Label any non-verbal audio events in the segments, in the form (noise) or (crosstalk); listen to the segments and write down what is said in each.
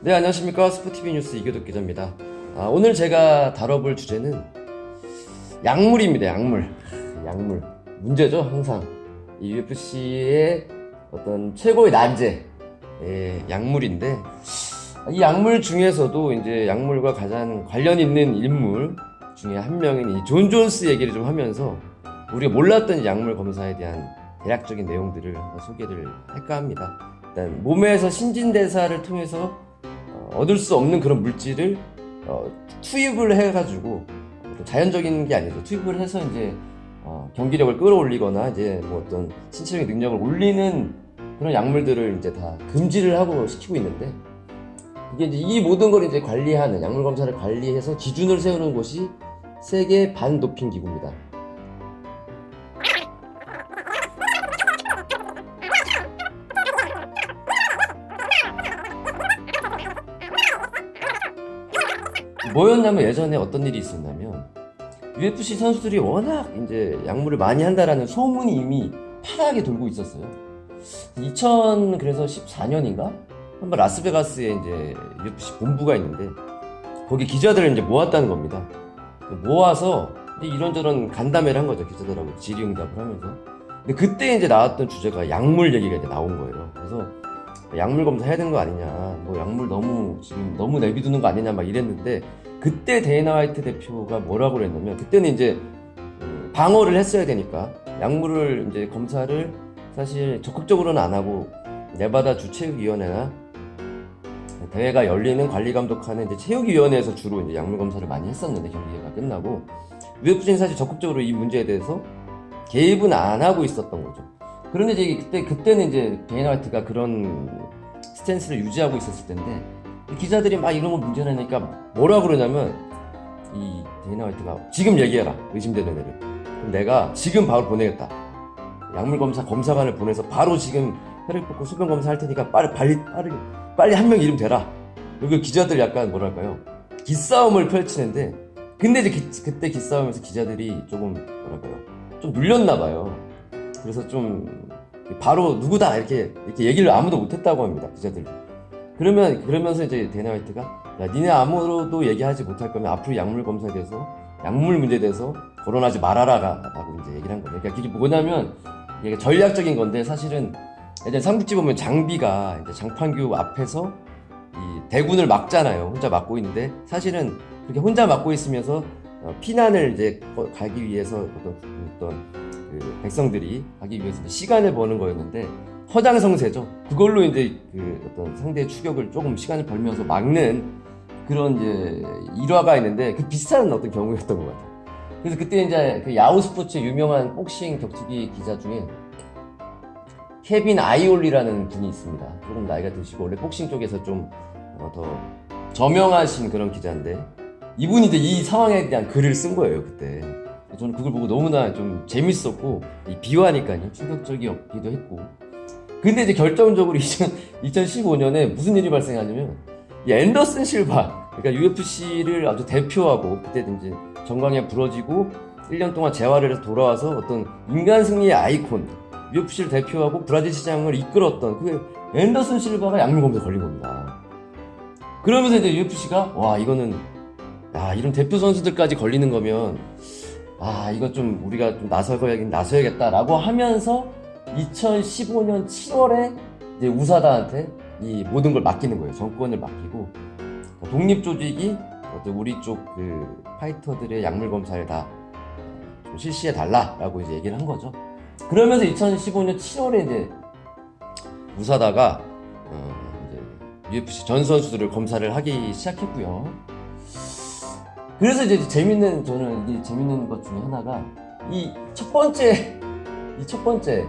네, 안녕하십니까. 스포티비 뉴스 이교덕 기자입니다. 아, 오늘 제가 다뤄볼 주제는 약물입니다, 약물. 약물. 문제죠, 항상. 이 UFC의 어떤 최고의 난제, 예, 약물인데, 이 약물 중에서도 이제 약물과 가장 관련 있는 인물 중에 한 명인 이 존 존스 얘기를 좀 하면서 우리가 몰랐던 약물 검사에 대한 대략적인 내용들을 소개를 할까 합니다. 일단 몸에서 신진대사를 통해서 어, 얻을 수 없는 그런 물질을 어, 투입을 해가지고 자연적인 게 아니죠. 투입을 해서 이제 어, 경기력을 끌어올리거나 이제 뭐 어떤 신체적인 능력을 올리는 그런 약물들을 이제 다 금지를 하고 시키고 있는데 이게 이제 이 모든 걸 이제 관리하는 약물 검사를 관리해서 기준을 세우는 곳이 세계 반도핑 기구입니다. 뭐였냐면 예전에 어떤 일이 있었냐면 UFC 선수들이 워낙 이제 약물을 많이 한다라는 소문이 이미 파랗게 돌고 있었어요. 2000 그래서 14년인가 한번 라스베가스에 이제 UFC 본부가 있는데 거기 기자들을 이제 모았다는 겁니다. 그 모아서 이런저런 간담회를 한 거죠 기자들하고 질의응답을 하면서. 근데 그때 이제 나왔던 주제가 약물 얘기가 이제 나온 거예요. 그래서 약물 검사 해야 되는 거 아니냐, 뭐 약물 너무 지금 너무 내비두는 거 아니냐 막 이랬는데 그때 데이나 화이트 대표가 뭐라고 그랬냐면 그때는 이제 음, 방어를 했어야 되니까 약물을 이제 검사를 사실 적극적으로는 안 하고 네바다 주체육위원회나 대회가 열리는 관리 감독하는 이제 체육위원회에서 주로 이제 약물 검사를 많이 했었는데 경기가 끝나고 UFC는 사실 적극적으로 이 문제에 대해서 개입은 안 하고 있었던 거죠. 그런데 이제 그때 그때는 이제 화이트가 그런 스탠스를 유지하고 있었을 텐데 기자들이 막 이런 거 문제라니까 뭐라 그러냐면 이 데이나 화이트가 지금 얘기해라 의심되는 애를. 그럼 내가 지금 바로 보내겠다. 약물 검사 검사관을 보내서 바로 지금 혈액 뽑고 소변 검사 할 테니까 빨리 빨리 빨리 빨리 한 명 이름 대라. 여기 기자들 약간 뭐랄까요? 기싸움을 펼치는데 근데 이제 기- 그때 기싸움에서 기자들이 조금 뭐랄까요? 좀 눌렸나 봐요 그래서 좀 바로 누구다 이렇게 이렇게 얘기를 아무도 못했다고 합니다 기자들. 그러면 그러면서 이제 데나 화이트가 야 니네 아무로도 얘기하지 못할 거면 앞으로 약물 검사에 대해서 약물 문제에 대해서 거론하지 말아라라고 이제 얘기를 한 거예요. 그러니까 그게 뭐냐면 이게 전략적인 건데 사실은 예전 삼국지 보면 장비가 이제 장판교 앞에서 이 대군을 막잖아요. 혼자 막고 있는데 사실은 그렇게 혼자 막고 있으면서 어, 피난을 이제 거- 가기 위해서 어떤 어떤 그 백성들이 가기 위해서 시간을 버는 거였는데 허장성세죠. 그걸로 이제 그 어떤 상대의 추격을 조금 시간을 벌면서 막는 그런 이제 일화가 있는데 그 비슷한 어떤 경우였던 것 같아요. 그래서 그때 이제 그 야후 스포츠 유명한 복싱 격투기 기자 중에 케빈 아이올리라는 분이 있습니다. 조금 나이가 드시고 원래 복싱 쪽에서 좀 어, 더 저명하신 그런 기자인데 이분이 이제 이 상황에 대한 글을 쓴 거예요 그때. 저는 그걸 보고 너무나 좀 재밌었고 이 비화니까요 충격적이었기도 했고. 근데 이제 결정적으로 (laughs) 2015년에 무슨 일이 발생하냐면 이 앤더슨 실바 그러니까 UFC를 아주 대표하고 그때 이제 정강에 부러지고 1년 동안 재활을 해서 돌아와서 어떤 인간 승리의 아이콘 UFC를 대표하고 브라질 시장을 이끌었던 그 앤더슨 실바가 검사에 걸린 겁니다. 그러면서 이제 UFC가 와 이거는 야 이런 대표 선수들까지 걸리는 거면 아 이거 좀 우리가 좀 나서야긴 나서야겠다라고 하면서 2015년 7월에 이제 우사다한테 이 모든 걸 맡기는 거예요. 정권을 맡기고 독립 조직이 어떤 우리 쪽 그 파이터들의 약물 검사를 다좀 실시해 달라라고 이제 얘기를 한 거죠. 그러면서 2015년 7월에 이제 우사다가 어 이제 UFC 전 선수들을 검사를 하기 시작했고요. 그래서 이제 재밌는 저는 이게 재밌는 것 중에 하나가 이 첫 번째 이 첫 번째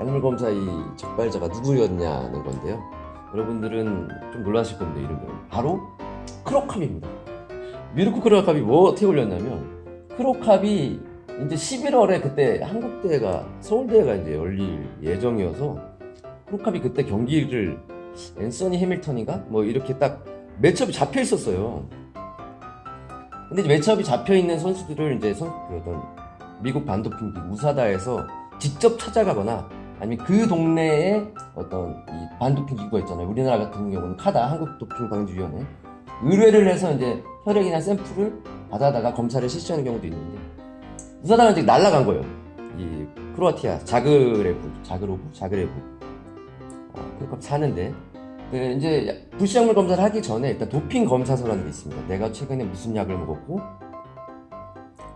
약물 검사 이 적발자가 누구였냐는 건데요. 여러분들은 좀 놀라실 겁니다. 이름은 바로 크로캅입니다. 미르코 크로캅이 뭐 어떻게 올렸냐면 크로캅이 이제 11월에 그때 한국 대회가 서울 대회가 이제 열릴 예정이어서 크로캅이 그때 경기를 앤서니 해밀턴인가 뭐 이렇게 딱 매첩이 잡혀 있었어요. 근데 이제 매첩이 잡혀 있는 선수들을 이제 선, 그 어떤 미국 반도핑 우사다에서 직접 찾아가거나 아니면 그 동네에 어떤 이 반도핑 기구가 있잖아요. 우리나라 같은 경우는 카다 한국 도핑 방지위원회 의뢰를 해서 이제 혈액이나 샘플을 받아다가 검사를 실시하는 경우도 있는데 우사다가 이제 날라간 거예요. 이 크로아티아 자그레브 자그로브 자그레브 어, 그렇게 사는데 그 이제 불시약물 검사를 하기 전에 일단 도핑 검사서라는 게 있습니다. 내가 최근에 무슨 약을 먹었고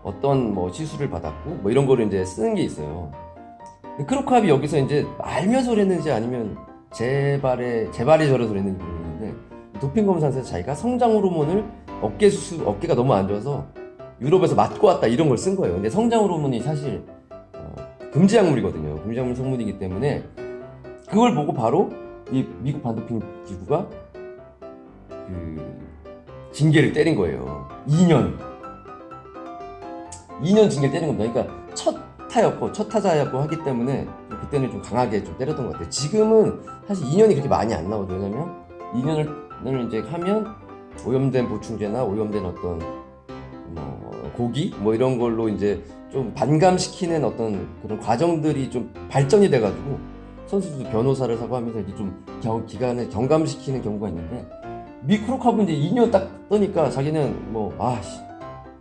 어떤 뭐 시술을 받았고 뭐 이런 거를 이제 쓰는 게 있어요. 크로캅이 여기서 이제 알면서 그랬는지 아니면 제발에 제발이 저래서 그랬는지 모르겠는데 도핑 검사에서 자기가 성장 호르몬을 어깨 수술 어깨가 너무 안 좋아서 유럽에서 맞고 왔다 이런 걸 쓴 거예요. 근데 성장 호르몬이 사실 어, 금지 약물이거든요. 금지 약물 성분이기 때문에 그걸 보고 바로 이 미국 반도핑 기구가 그 징계를 때린 거예요. 2년. 2년 징계 때린 겁니다. 그러니까 첫 타였고 첫 타자였고 하기 때문에 그때는 좀 강하게 좀 때렸던 것 같아요. 지금은 사실 2년이 그렇게 많이 안 나오죠. 왜냐면 2년을 이제 하면 오염된 보충제나 오염된 어떤 뭐 고기 뭐 이런 걸로 이제 좀 반감시키는 어떤 그런 과정들이 좀 발전이 돼가지고 선수도 변호사를 사고 하면서 이제 좀 경, 기간을 경감시키는 경우가 있는데 미크로캅은 이제 2년 딱 떠니까 자기는 뭐 아씨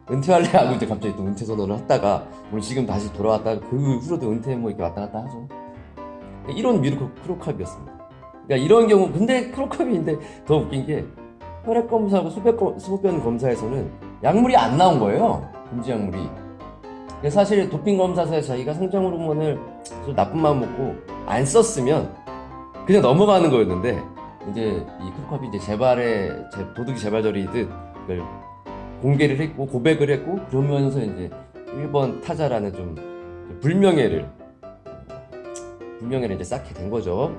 은퇴할래 (laughs) 하고 이제 갑자기 또 은퇴 선언을 했다가 물론 지금 다시 돌아왔다가 그 후로도 은퇴 뭐 이렇게 왔다 갔다 하죠. 이런 미크로캅이었습니다. 그러니까 이런 경우 근데 크로캅인데 더 웃긴 게 혈액 검사하고 수변 검사에서는 약물이 안 나온 거예요. 금지 약물이. 사실 도핑 검사서에 자기가 성장 호르몬을 좀 나쁜 마음 먹고 안 썼으면 그냥 넘어가는 거였는데 이제 이 크로캅이 이제 재발의 제- 도둑이 재발절이듯 그걸 공개를 했고 고백을 했고 그러면서 이제 1번 타자라는 좀 불명예를 불명예를 이제 쌓게 된 거죠.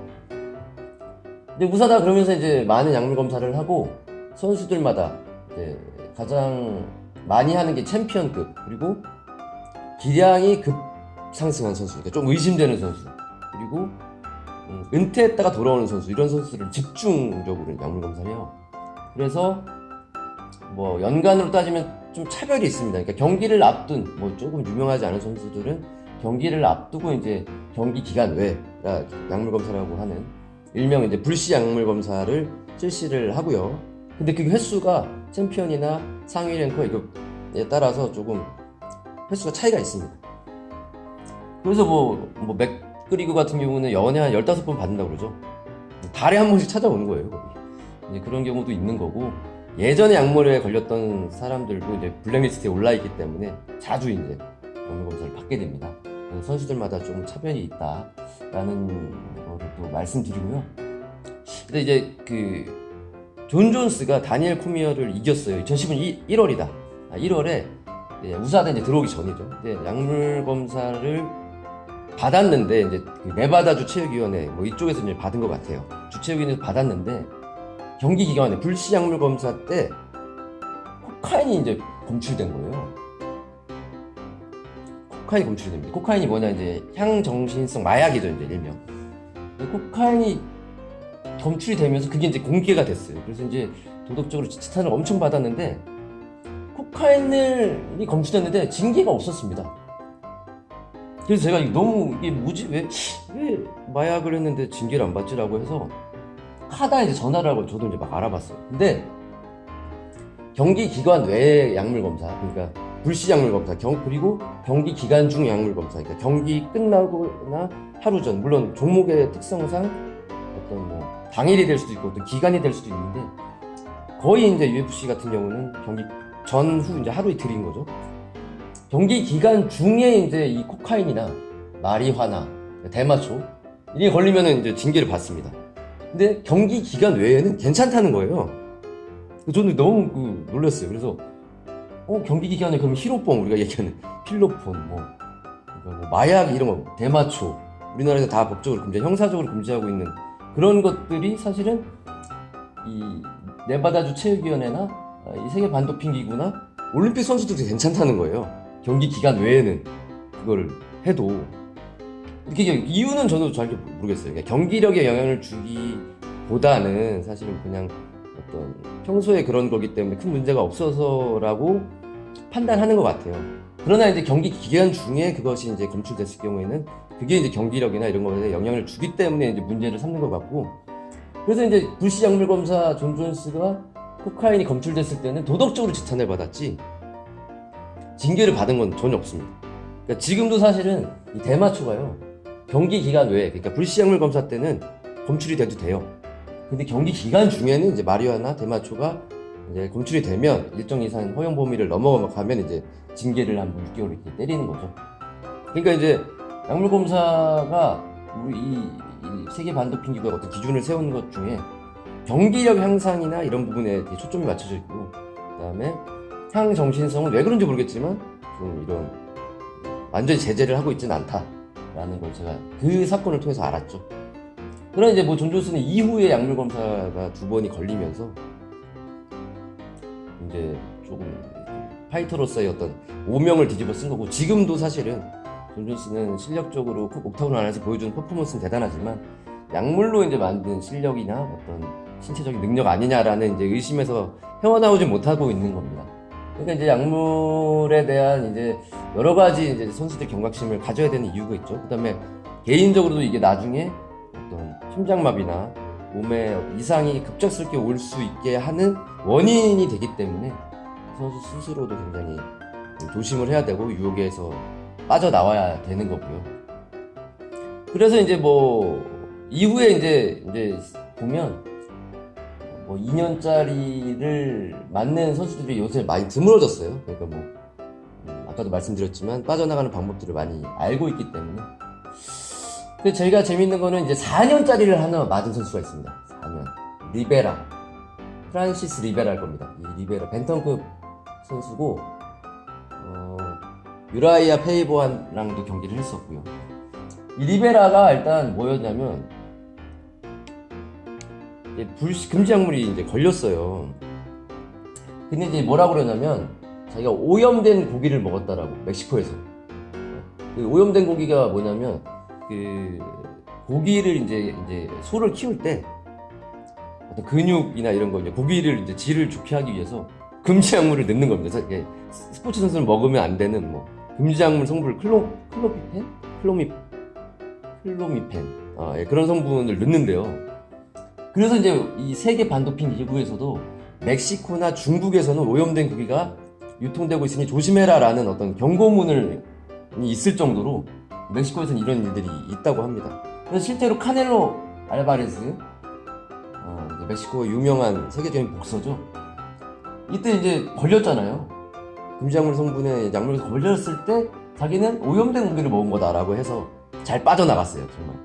근데 우사다 그러면서 이제 많은 약물 검사를 하고 선수들마다 이제 가장 많이 하는 게 챔피언급 그리고 기량이 급 상승한 선수, 그러니까 좀 의심되는 선수 그리고 음, 은퇴했다가 돌아오는 선수 이런 선수를 집중적으로 약물 검사를 해요. 그래서 뭐 연간으로 따지면 좀 차별이 있습니다. 그러니까 경기를 앞둔 뭐 조금 유명하지 않은 선수들은 경기를 앞두고 이제 경기 기간 외 약물 검사라고 하는 일명 이제 불시 약물 검사를 실시를 하고요. 근데 그 횟수가 챔피언이나 상위 랭커 이거에 따라서 조금 횟수가 차이가 있습니다. 그래서 뭐, 뭐, 맥그리그 같은 경우는 연에 한 15번 받는다고 그러죠. 달에 한 번씩 찾아오는 거예요, 거기. 그런 경우도 있는 거고, 예전에 약물에 걸렸던 사람들도 이제 블랙리스트에 올라있기 때문에 자주 이제 약물 검사를 받게 됩니다. 선수들마다 좀 차별이 있다라는 또 말씀드리고요. 근데 이제 그, 존 존스가 다니엘 코미어를 이겼어요. 2010년 1월이다. 1월에 우사대 이제 들어오기 전이죠. 근데 약물 검사를 받았는데 이제 그 네바다 주 체육위원회 뭐 이쪽에서 이제 받은 것 같아요. 주체위원회에서 받았는데 경기 기간에 불시 약물 검사 때 코카인이 이제 검출된 거예요. 코카인이 검출됩니다. 코카인이 뭐냐 이제 향정신성 마약이죠 이제 일명. 코카인이 검출이 되면서 그게 이제 공개가 됐어요. 그래서 이제 도덕적으로 지탄을 엄청 받았는데 코카인이 검출됐는데 징계가 없었습니다. 그래서 제가 너무 이게 뭐지 왜, 왜 마약을 했는데 징계를 안 받지라고 해서 카다 이제 전화를 하고 저도 이제 막 알아봤어요. 근데 경기 기간 외 약물 검사 그러니까 불시 약물 검사 경, 그리고 경기 기간 중 약물 검사 그러니까 경기 끝나거나 하루 전 물론 종목의 특성상 어떤 뭐 당일이 될 수도 있고 어떤 기간이 될 수도 있는데 거의 이제 UFC 같은 경우는 경기 전후 이제 하루 이틀인 거죠. 경기 기간 중에 이제 이 코카인이나 마리화나 대마초 이게 걸리면은 이제 징계를 받습니다. 근데 경기 기간 외에는 괜찮다는 거예요. 저는 너무 그 놀랐어요. 그래서 어 경기 기간에 그럼 히로뽕 우리가 얘기하는 (laughs) 필로폰 뭐, 뭐 마약 이런 거 대마초 우리나라에서 다 법적으로 금지 형사적으로 금지하고 있는 그런 것들이 사실은 이 네바다주 체육위원회나 이 세계 반도핑 기구나 올림픽 선수들도 괜찮다는 거예요. 경기 기간 외에는 그거를 해도 이게 이유는 저도 잘 모르겠어요. 그러니까 경기력에 영향을 주기보다는 사실은 그냥 어떤 평소에 그런 거기 때문에 큰 문제가 없어서라고 판단하는 것 같아요. 그러나 이제 경기 기간 중에 그것이 이제 검출됐을 경우에는 그게 이제 경기력이나 이런 거에 영향을 주기 때문에 이제 문제를 삼는 것 같고 그래서 이제 불시 약물 검사 존 존스가 코카인이 검출됐을 때는 도덕적으로 지탄을 받았지 징계를 받은 건 전혀 없습니다. 그러니까 지금도 사실은 이 대마초가요 경기 기간 외에 그러니까 불시 약물 검사 때는 검출이 돼도 돼요. 근데 경기 기간 중에는 이제 마리화나 대마초가 이제 검출이 되면 일정 이상 허용 범위를 넘어가면 이제 징계를 한 6개월 이렇게 때리는 거죠. 그러니까 이제 약물 검사가 우리 이, 이 세계 반도핑 기구의 어떤 기준을 세우는 것 중에 경기력 향상이나 이런 부분에 초점이 맞춰져 있고 그다음에 향정신성은 왜 그런지 모르겠지만 좀 이런 완전히 제재를 하고 있지는 않다라는 걸 제가 그 사건을 통해서 알았죠. 그러나 이제 뭐 존존스는 이후에 약물 검사가 두 번이 걸리면서 이제 조금 파이터로서의 어떤 오명을 뒤집어 쓴 거고 지금도 사실은 존존스는 실력적으로 그 옥타곤 안에서 보여주는 퍼포먼스는 대단하지만 약물로 이제 만든 실력이나 어떤 신체적인 능력 아니냐라는 이제 의심에서 헤어나오지 못하고 있는 겁니다. 그러니까 이제 약물에 대한 이제 여러 가지 이제 선수들 경각심을 가져야 되는 이유가 있죠. 그다음에 개인적으로도 이게 나중에 어떤 심장마비나 몸에 이상이 급작스럽게 올 수 있게 하는 원인이 되기 때문에 선수 스스로도 굉장히 조심을 해야 되고 유혹에서 빠져나와야 되는 거고요. 그래서 이제 뭐 이후에 이제 이제 보면 뭐 2년짜리를 맞는 선수들이 요새 많이 드물어졌어요. 그러니까 뭐 음, 아까도 말씀드렸지만 빠져나가는 방법들을 많이 알고 있기 때문에. 근데 저희가 재밌는 거는 이제 4년짜리를 하나 맞은 선수가 있습니다. 4년. 리베라. 프란시스 리베라일 겁니다. 이 리베라 벤턴급 선수고 어, 유라이아 페이보안랑도 경기를 했었고요. 이 리베라가 일단 뭐였냐면 불시 금지 약물이 이제 걸렸어요. 근데 이제 뭐라고 그러냐면 자기가 오염된 고기를 먹었다라고 멕시코에서. 그 오염된 고기가 뭐냐면 그 고기를 이제 이제 소를 키울 때 어떤 근육이나 이런 거 이제 고기를 이제 질을 좋게 하기 위해서 금지 약물을 넣는 겁니다. 스포츠 선수는 먹으면 안 되는 뭐 금지 약물 성분을 클로 클로피펜, 클로미 클로미펜 아, 예, 그런 성분을 넣는데요. 그래서 이제 이 세계 반도핑 기구에서도 멕시코나 중국에서는 오염된 고기가 유통되고 있으니 조심해라라는 어떤 경고문을 있을 정도로 멕시코에서는 이런 일들이 있다고 합니다. 그래서 실제로 카넬로 알바레스 어, 이제 멕시코 유명한 세계적인 복서죠. 이때 이제 걸렸잖아요. 금지약물 성분에 약물에서 걸렸을 때 자기는 오염된 고기를 먹은 거다라고 해서 잘 빠져나갔어요, 정말.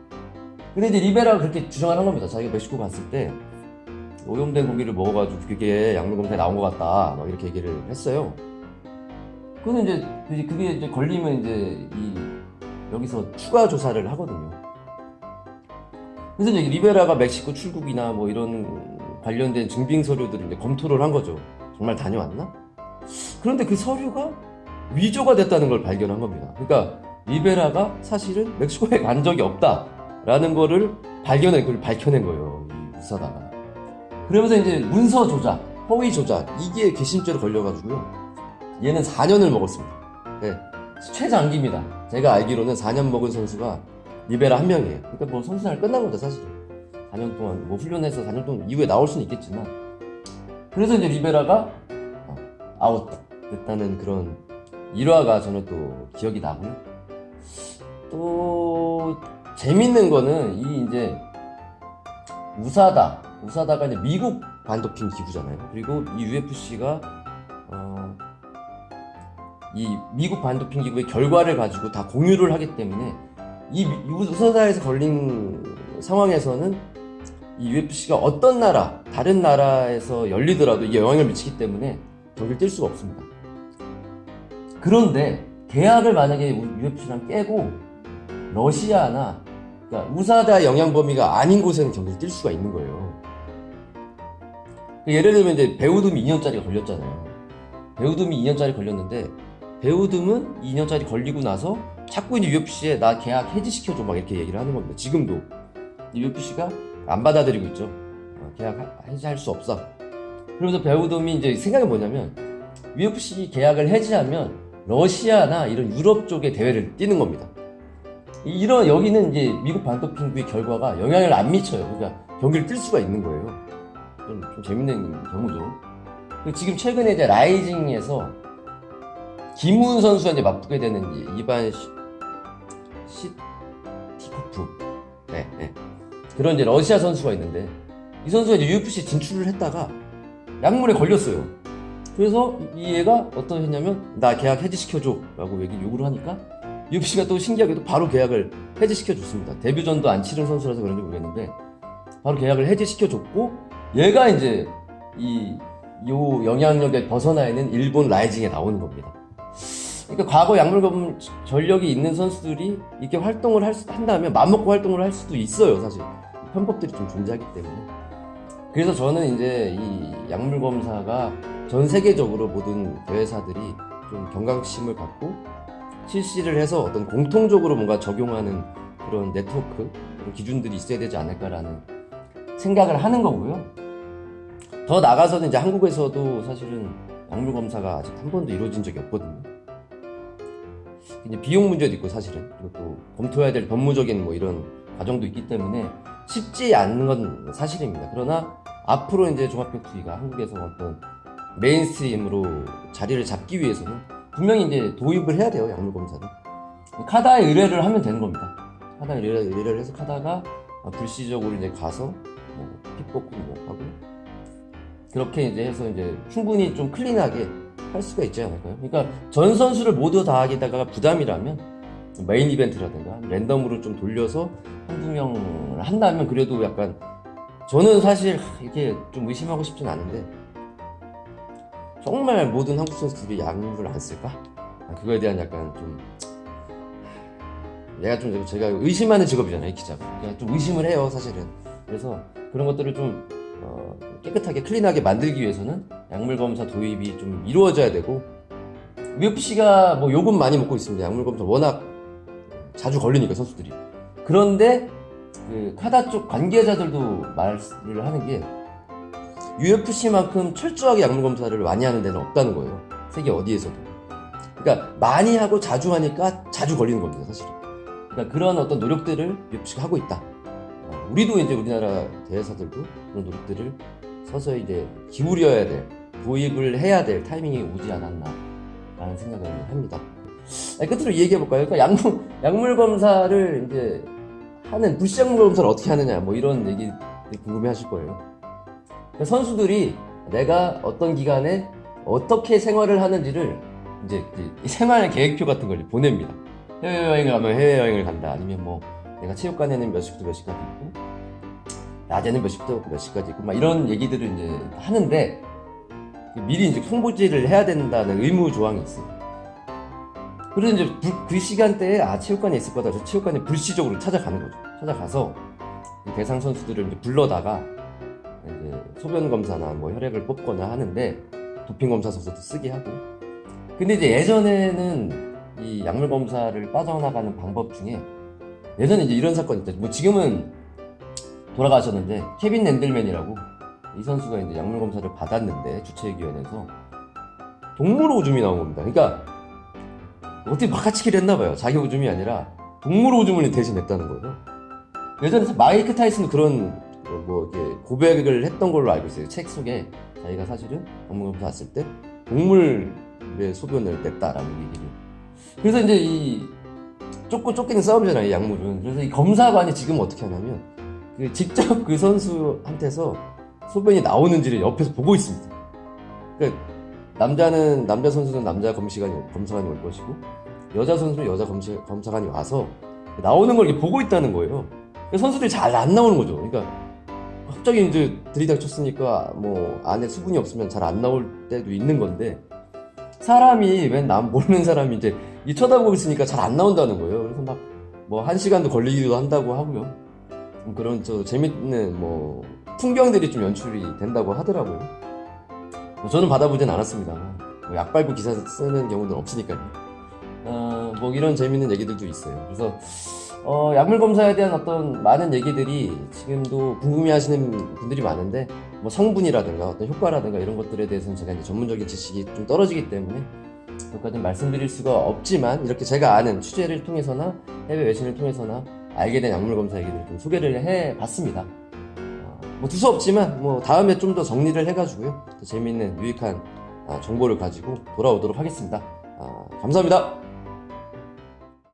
근데 이제 리베라가 그렇게 주장을 한 겁니다. 자기가 멕시코 갔을 때 오염된 고기를 먹어가지고 그게 약물 검사에 나온 것 같다, 막 이렇게 얘기를 했어요. 그래서 이제 그게 이제 걸리면 이제 이 여기서 추가 조사를 하거든요. 그래서 이제 리베라가 멕시코 출국이나 뭐 이런 관련된 증빙 서류들을 이제 검토를 한 거죠. 정말 다녀왔나? 그런데 그 서류가 위조가 됐다는 걸 발견한 겁니다. 그러니까 리베라가 사실은 멕시코에 간 적이 없다 라는 거를 발견해 그걸 밝혀낸 거예요. 이 우사다가. 그러면서 이제 문서 조작, 허위 조작 이게 괘씸죄로 걸려가지고요. 얘는 4년을 먹었습니다. 네, 최장기입니다. 제가 알기로는 4년 먹은 선수가 리베라 한 명이에요. 그러니까 뭐 선수생활 끝난 거죠 사실은. 4년 동안 뭐 훈련해서 4년 동안 이후에 나올 수는 있겠지만 그래서 이제 리베라가 어, 아웃 됐다는 그런 일화가 저는 또 기억이 나고요. 또 재밌는 거는 이 이제 우사다 우사다가 이제 미국 반도핑 기구잖아요. 그리고 이 UFC가 어, 이 미국 반도핑 기구의 결과를 가지고 다 공유를 하기 때문에 이 미- 우사다에서 걸린 상황에서는 이 UFC가 어떤 나라, 다른 나라에서 열리더라도 이게 영향을 미치기 때문에 경기를 뛸 수가 없습니다. 그런데 계약을 만약에 UFC랑 깨고 러시아나 그러니까 우사다 영향 범위가 아닌 곳에는 경기를 뛸 수가 있는 거예요. 예를 들면 이제 배우둠이 2년짜리 걸렸잖아요. 배우둠이 2년짜리 걸렸는데 배우둠은 2년짜리 걸리고 나서 자꾸 이제 UFC에 나 계약 해지시켜줘 막 이렇게 얘기를 하는 겁니다. 지금도 UFC가 안 받아들이고 있죠. 어, 계약 하- 해지할 수 없어. 그러면서 배우둠이 이제 생각이 뭐냐면 UFC 계약을 해지하면 러시아나 이런 유럽 쪽의 대회를 뛰는 겁니다. 이런 여기는 이제 미국 반도 핑구의 결과가 영향을 안 미쳐요. 그러니까 경기를 뛸 수가 있는 거예요. 좀, 좀 재밌는 경우죠. 그 지금 최근에 이제 라이징에서 김훈 선수가 이제 맞붙게 되는 이제 이반 시, 시 티코프 네, 네. 그런 이제 러시아 선수가 있는데 이 선수가 이제 UFC 진출을 했다가 약물에 걸렸어요. 그래서 이 얘가 어떤 했냐면 나 계약 해지시켜줘라고 얘기 요구를 하니까 UFC가 또 신기하게도 바로 계약을 해지시켜 줬습니다. 데뷔전도 안 치른 선수라서 그런지 모르겠는데 바로 계약을 해지시켜 줬고 얘가 이제 이 요 영향력에 벗어나 있는 일본 라이징에 나오는 겁니다. 그러니까 과거 약물검 전력이 있는 선수들이 이렇게 활동을 할 수- 한다면 맘먹고 활동을 할 수도 있어요, 사실. 편법들이 좀 존재하기 때문에. 그래서 저는 이제 이 약물 검사가 전 세계적으로 모든 대회사들이 좀 경각심을 갖고 실시를 해서 어떤 공통적으로 뭔가 적용하는 그런 네트워크, 그런 기준들이 있어야 되지 않을까라는 생각을 하는 거고요. 더 나가서는 이제 한국에서도 사실은 약물 검사가 아직 한 번도 이루어진 적이 없거든요. 이제 비용 문제도 있고 사실은 그리고 또 검토해야 될 법무적인 뭐 이런 과정도 있기 때문에 쉽지 않는 건 사실입니다. 그러나 앞으로 이제 종합격투기가 한국에서 어떤 메인스트림으로 자리를 잡기 위해서는 분명히 이제 도입을 해야 돼요 약물 검사를. 카다에 의뢰를 하면 되는 겁니다. 카다에 의뢰, 의뢰를 해서 카다가 불시적으로 이제 가서 뭐 픽복구 뭐 하고 그렇게 이제 해서 이제 충분히 좀 클린하게 할 수가 있지 않을까요? 그러니까 전 선수를 모두 다 하기다가 부담이라면 메인 이벤트라든가 랜덤으로 좀 돌려서 한두 명을 한다면 그래도 약간 저는 사실 이렇게 좀 의심하고 싶진 않은데 정말 모든 한국 선수들이 약물을 안 쓸까? 아, 그거에 대한 약간 좀 내가 좀 제가 의심하는 직업이잖아요 기자가 그러니까 좀 의심을 해요 사실은 그래서 그런 것들을 좀 어, 깨끗하게 클린하게 만들기 위해서는 약물 검사 도입이 좀 이루어져야 되고 UFC가 뭐 욕은 많이 먹고 있습니다. 약물 검사 워낙 자주 걸리니까 선수들이. 그런데 그 카다 쪽 관계자들도 말을 하는 게 UFC만큼 철저하게 약물 검사를 많이 하는 데는 없다는 거예요. 세계 어디에서도. 그러니까 많이 하고 자주 하니까 자주 걸리는 겁니다, 사실은. 그러니까 그런 어떤 노력들을 UFC가 하고 있다. 어, 우리도 이제 우리나라 대회사들도 그런 노력들을 서서히 이제 기울여야 될, 도입을 해야 될 타이밍이 오지 않았나라는 생각을 합니다. 끝으로 얘기해 볼까요? 그러니까 약물, 약물 검사를 이제 하는 불시약물 검사를 어떻게 하느냐, 뭐 이런 얘기 궁금해 하실 거예요. 그러니까 선수들이 내가 어떤 기간에 어떻게 생활을 하는지를 이제 이 생활 계획표 같은 걸 보냅니다. 해외여행을 가면 해외여행을 간다. 아니면 뭐 내가 체육관에는 몇 시부터 몇 시까지 있고 낮에는 몇 시부터 몇 시까지 있고 막 이런 얘기들을 이제 하는데 미리 이제 홍보지를 해야 된다는 의무 조항이 있어요. 그래서 이제 불- 그 시간대에 아 체육관에 있을 거다. 저 체육관에 불시적으로 찾아가는 거죠. 찾아가서 이 대상 선수들을 이제 불러다가 이제 소변 검사나 뭐 혈액을 뽑거나 하는데 도핑 검사 서서도 쓰게 하고. 근데 이제 예전에는 이 약물 검사를 빠져나가는 방법 중에 예전에 이제 이런 사건이 있다. 뭐 지금은 돌아가셨는데 케빈 랜들맨이라고 이 선수가 이제 약물 검사를 받았는데 주최위원회에서 동물 오줌이 나온 겁니다. 그러니까 어떻게 바카치기를 했나 봐요. 자기 오줌이 아니라 동물 오줌을 대신했다는 거예요. 예전에 마이크 타이슨도 그런 어, 뭐 이렇게 고백을 했던 걸로 알고 있어요. 책 속에 자기가 사실은 검사 왔을 때 동물의 소변을 냈다라는 얘기를. 그래서 이제 이 쫓고 쫓기는 싸움이잖아요, 이 약물은. 그래서 이 검사관이 지금 어떻게 하냐면 그 직접 그 선수한테서 소변이 나오는지를 옆에서 보고 있습니다. 그러니까 남자는 남자 선수는 남자 검시관이 검사관이 올 것이고 여자 선수는 여자 검시, 검사관이 와서 나오는 걸 보고 있다는 거예요. 그러니까 선수들이 잘 안 나오는 거죠. 그러니까 갑자기 이제 들이닥쳤으니까 뭐 안에 수분이 없으면 잘 안 나올 때도 있는 건데 사람이 웬 남 모르는 사람이 이제 이 쳐다보고 있으니까 잘 안 나온다는 거예요. 그래서 막 뭐 한 시간도 걸리기도 한다고 하고요. 좀 그런 저 재밌는 뭐 풍경들이 좀 연출이 된다고 하더라고요. 뭐 저는 받아보진 않았습니다. 뭐 약발구 기사 쓰는 경우는 없으니까요. 어, 뭐 이런 재밌는 얘기들도 있어요. 그래서 어, 약물 검사에 대한 어떤 많은 얘기들이 지금도 궁금해 하시는 분들이 많은데 뭐 성분이라든가 어떤 효과라든가 이런 것들에 대해서는 제가 이제 전문적인 지식이 좀 떨어지기 때문에 여기까지 말씀드릴 수가 없지만 이렇게 제가 아는 취재를 통해서나 해외 외신을 통해서나 알게 된 약물 검사 얘기를 좀 소개를 해봤습니다. 어, 뭐 두서 없지만 뭐 다음에 좀 더 정리를 해가지고요 더 재미있는 유익한 아, 정보를 가지고 돌아오도록 하겠습니다. 아, 감사합니다.